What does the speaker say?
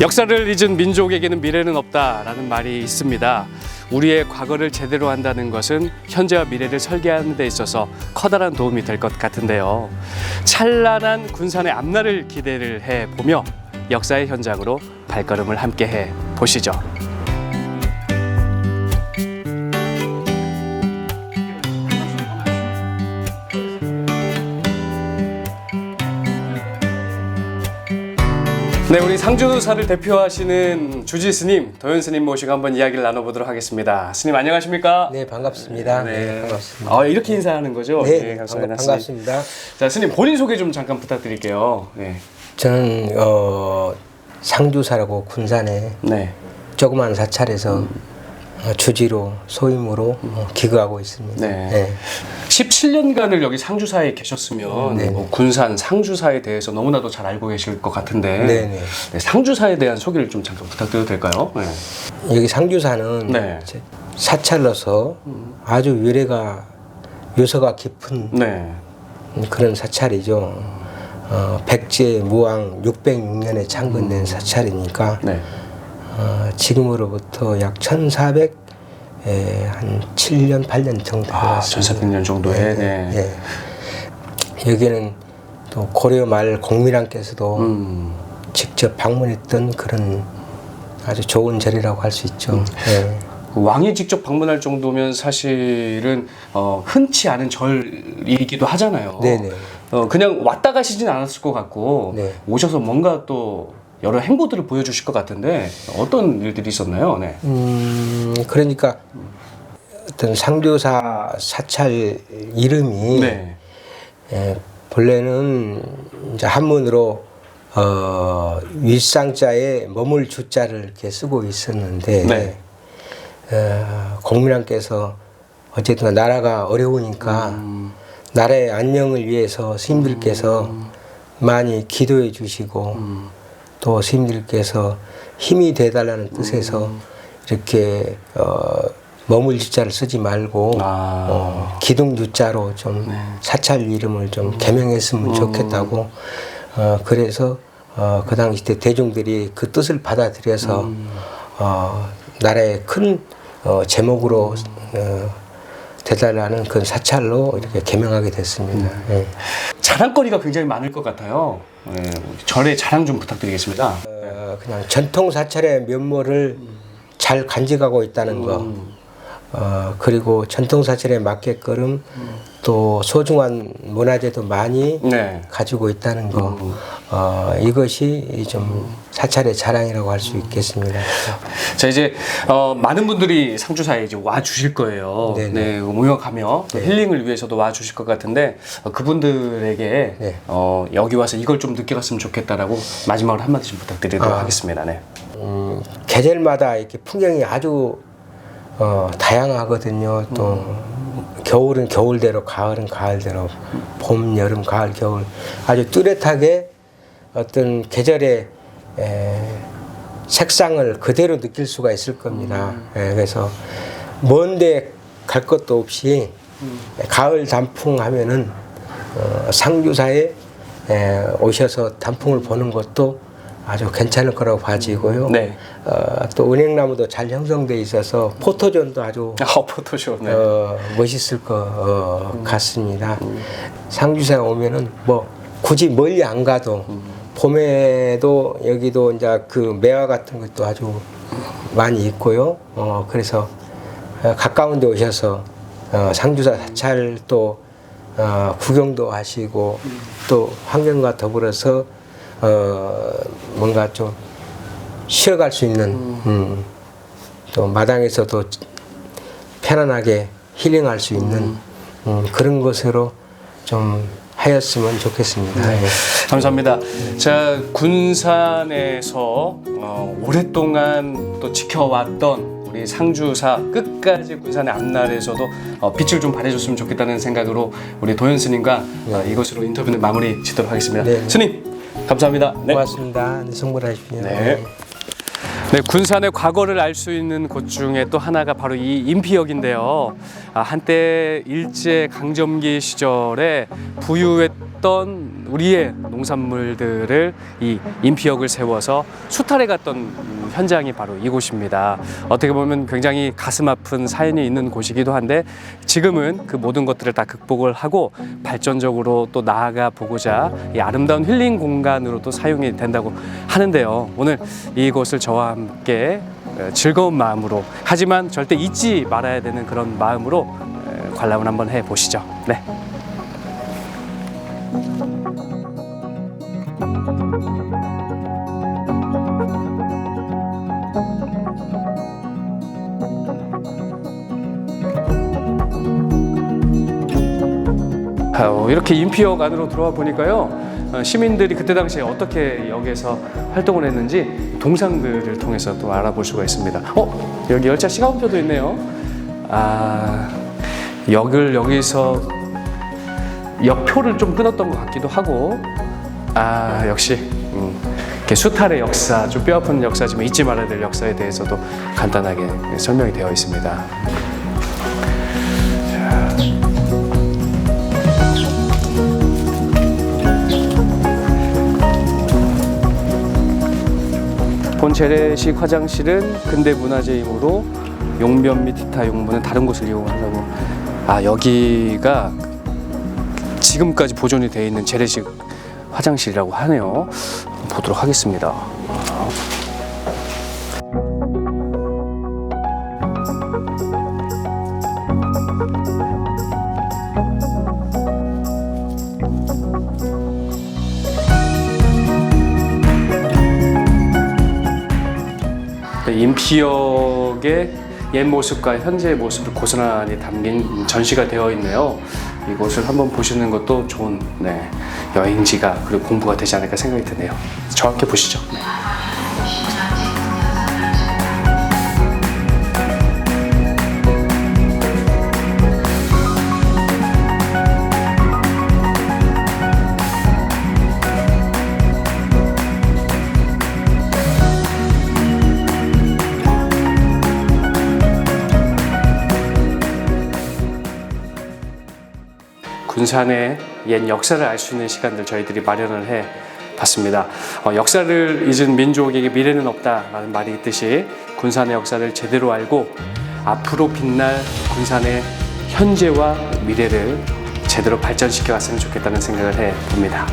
역사를 잊은 민족에게는 미래는 없다라는 말이 있습니다. 우리의 과거를 제대로 한다는 것은 현재와 미래를 설계하는 데 있어서 커다란 도움이 될 것 같은데요. 찬란한 군산의 앞날을 기대를 해 보며 역사의 현장으로 발걸음을 함께 해 보시죠. 네, 우리 상주사를 대표하시는 주지 스님, 도현 스님 모시고 한번 이야기를 나눠보도록 하겠습니다. 스님 안녕하십니까? 네 반갑습니다. 네, 반갑습니다. 아, 이렇게 인사하는 거죠? 네, 감사합니다. 반갑, 반갑습니다. 자, 스님 본인 소개 좀 잠깐 부탁드릴게요. 네. 저는 어, 상주사라고 군산에 네. 조그만 사찰에서 어, 주지로 소임으로 어, 기거하고 있습니다. 네. 17년간을 여기 상주사에 계셨으면 네. 뭐 군산 상주사에 대해서 너무나도 잘 알고 계실 것 같은데 네, 네. 네, 상주사에 대한 소개를 좀 잠깐 부탁드려도 될까요? 네. 여기 상주사는 네. 사찰로서 아주 유래가 요소가 깊은 네. 그런 사찰이죠. 어, 백제 무왕 606년에 창건된 사찰이니까 네. 어, 지금으로부터 약 1400, 에, 한 7년, 8년 정도 아, 되었습니다. 1400년 정도에 네. 예. 여기는 또 고려 말 공민왕께서도 음. 직접 방문했던 그런 아주 좋은 절이라고 할 수 있죠. 예. 그 왕이 직접 방문할 정도면 사실은 어, 흔치 않은 절이기도 하잖아요. 네네. 어, 그냥 왔다 가시진 않았을 것 같고 네. 오셔서 뭔가 또 여러 행보들을 보여주실 것 같은데 어떤 일들이 있었나요? 네. 음, 그러니까 어떤 상조사 사찰 이름이 네. 예, 본래는 이제 한문으로 어, 윗상자에 머물 주자를 이렇게 쓰고 있었는데 네. 어, 공민왕께서 어쨌든 나라가 어려우니까 음. 나라의 안녕을 위해서 스님들께서 많이 기도해 주시고 음. 또 스님들께서 힘이 돼달라는 뜻에서 음. 이렇게 어, 머물 주자를 쓰지 말고 아. 네. 어, 기둥 유자로 좀 사찰 이름을 좀 음. 개명했으면 좋겠다고 어, 그래서 어, 그 당시 때 대중들이 그 뜻을 받아들여서 음. 어, 나라의 큰 어, 제목으로 어, 대달라는 그 사찰로 이렇게 개명하게 됐습니다. 음. 예. 자랑거리가 굉장히 많을 것 같아요. 네. 절의 자랑 좀 부탁드리겠습니다. 어, 그냥 전통 사찰의 면모를 잘 간직하고 있다는 거. 어, 그리고 전통 사찰에 맞게끔 또 소중한 문화재도 많이 네. 가지고 있다는 거. 어, 이것이 좀 사찰의 자랑이라고 할 수 있겠습니다. 자 이제 어, 많은 분들이 상주사에 이제 와 주실 거예요. 네네. 네, 모욕하며 또 힐링을 위해서도 와 주실 것 같은데 어, 그분들에게 네. 어, 여기 와서 이걸 좀 느껴갔으면 좋겠다라고 마지막으로 한 마디 좀 부탁드리도록 아. 하겠습니다. 네. 음, 계절마다 이렇게 풍경이 아주 어, 다양하거든요. 또 겨울은 겨울대로, 가을은 가을대로, 봄, 여름, 가을, 겨울. 아주 뚜렷하게 어떤 계절의 에, 색상을 그대로 느낄 수가 있을 겁니다. 예, 그래서 먼데 갈 것도 없이 가을 단풍 하면은 어, 상주사에 에, 오셔서 단풍을 보는 것도 아주 괜찮을 거라고 봐지고요. 네. 어, 또 은행나무도 잘 형성돼 있어서 포토존도 아주 아, 포토쇼. 네. 어, 멋있을 것 어, 같습니다. 상주사에 오면은 뭐 굳이 멀리 안 가도 봄에도 여기도 이제 그 매화 같은 것도 아주 많이 있고요. 어, 그래서 어, 가까운 데 오셔서 어, 상주사 사찰 또 어, 구경도 하시고 또 환경과 더불어서 어, 뭔가 좀 쉬어갈 수 있는 음, 또 마당에서도 편안하게 힐링할 수 있는 음, 그런 것으로 좀 하였으면 좋겠습니다. 예. 감사합니다. 자 군산에서 어, 오랫동안 또 지켜왔던 우리 상주사 끝까지 군산의 앞날에서도 어, 빛을 좀 발해줬으면 좋겠다는 생각으로 우리 도현 스님과 어, 이것으로 인터뷰는 마무리 짓도록 하겠습니다. 네. 스님 감사합니다. 네. 고맙습니다. 네, 성불하십시오. 네. 네, 군산의 과거를 알 수 있는 곳 중에 또 하나가 바로 이 인피역인데요. 아, 한때 일제 강점기 시절에 부유했던 우리의 농산물들을 이 인피역을 세워서 수탈해 갔던 음, 현장이 바로 이곳입니다. 어떻게 보면 굉장히 가슴 아픈 사연이 있는 곳이기도 한데 지금은 그 모든 것들을 다 극복을 하고 발전적으로 또 나아가 보고자 이 아름다운 힐링 공간으로도 사용이 된다고 하는데요. 오늘 이곳을 저와 함께 어, 즐거운 마음으로 하지만 절대 잊지 말아야 되는 그런 마음으로 어, 관람을 한번 해 보시죠. 네. 어, 이렇게 인피역 안으로 들어와 보니까요 어, 시민들이 그때 당시에 어떻게 역에서 활동을 했는지 동상들을 통해서 또 알아볼 수가 있습니다. 어 여기 열차 시간표도 있네요. 아 역을 여기서 역표를 좀 끊었던 것 같기도 하고 아 역시 음, 수탈의 역사 좀 뼈아픈 역사지만 잊지 말아야 될 역사에 대해서도 간단하게 설명이 되어 있습니다. 본 재래식 화장실은 근대 문화재이므로 용변 및 기타 용무는 다른 곳을 이용하라고. 아 여기가 지금까지 보존이 되어 있는 재래식 화장실이라고 하네요. 보도록 하겠습니다. 인피역의 옛 모습과 현재의 모습을 고스란히 담긴 전시가 되어 있네요. 이곳을 한번 보시는 것도 좋은 네, 여행지가 그리고 공부가 되지 않을까 생각이 드네요. 함께 보시죠. 네. 군산의 옛 역사를 알 수 있는 시간들 저희들이 마련을 해 봤습니다. 어, 역사를 잊은 민족에게 미래는 없다라는 말이 있듯이 군산의 역사를 제대로 알고 앞으로 빛날 군산의 현재와 미래를 제대로 발전시켜 갔으면 좋겠다는 생각을 해 봅니다.